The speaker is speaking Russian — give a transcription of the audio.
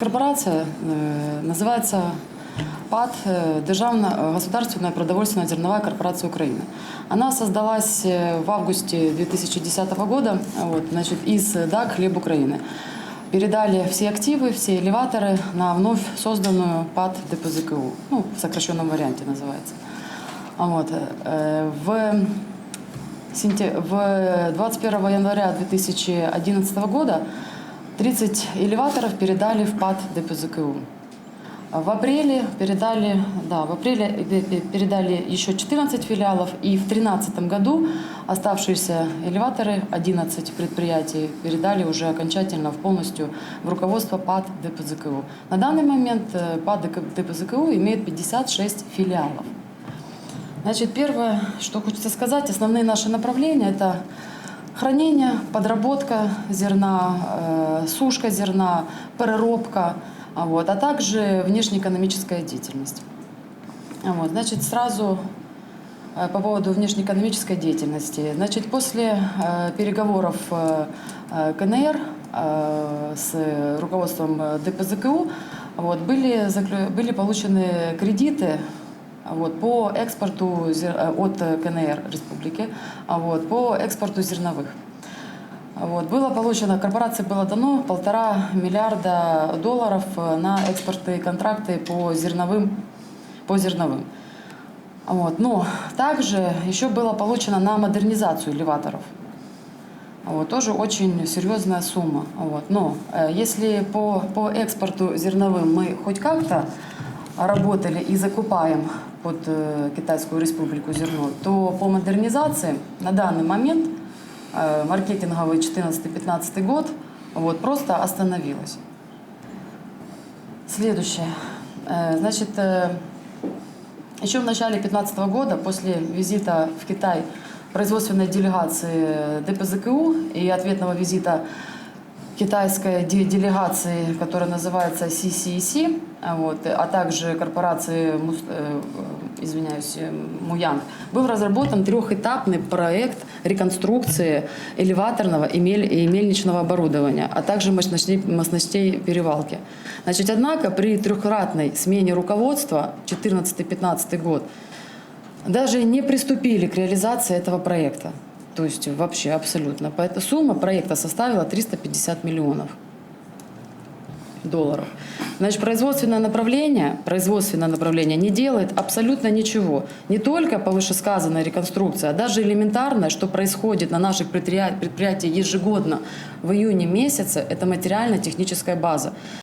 Корпорация э, называется ПАД э, Державная государственная продовольственная зерновая корпорация Украины. Она создалась э, в августе 2010 года вот, значит, из ДАК «Хлеб Украины». Передали все активы, все элеваторы на вновь созданную ПАД ДПЗКУ. Ну, в сокращенном варианте называется. Вот. В в 21 января 2011 года 30 элеваторов передали в ПАД ДПЗКУ. В апреле передали, да, в апреле э, передали еще 14 филиалов, и в 2013 году оставшиеся элеваторы, 11 предприятий, передали уже окончательно полностью в руководство ПАД ДПЗКУ. На данный момент э, ПАД ДПЗКУ имеет 56 филиалов. Значит, первое, что хочется сказать, основные наши направления – это хранение, подработка зерна, э, сушка зерна, переробка, а вот, а также внешнеэкономическая деятельность. А Вот, значит, сразу э, по поводу внешнеэкономической деятельности. Значит, после э, переговоров КНР с руководством ДПЗКУ вот, были, были получены кредиты вот, по экспорту э, от КНР республики а вот, по экспорту зерновых. Вот, было получено, корпорации было дано полтора миллиарда долларов э, на экспортные контракты по зерновым, по зерновым. Вот. Но также еще было получено на модернизацию элеваторов. Вот, тоже очень серьезная сумма. Вот. Но э, если по, по экспорту зерновым мы хоть как-то работали и закупаем под э, Китайскую республику зерно, то по модернизации на данный момент э, маркетинговый 14-15 год вот, просто остановилась. Следующее. Э, Значит, еще в начале 2015 года, после визита в Китай производственной делегации ДПЗКУ и ответного визита китайской де- делегации, которая называется CCEC, а вот, а также корпорации, э, извиняюсь, э, Муянг, был разработан трехэтапный проект реконструкции элеваторного и, мель- и мельничного оборудования, а также мощностей, мощностей перевалки. Значит, однако при трехкратной смене руководства 14-15 год даже не приступили к реализации этого проекта. То есть вообще абсолютно. Поэтому сумма проекта составила 350 миллионов долларов. Значит, производственное направление, производственное направление не делает абсолютно ничего. Не только по вышесказанной реконструкции, а даже элементарное, что происходит на наших предприятиях ежегодно в июне месяце, это материально-техническая база.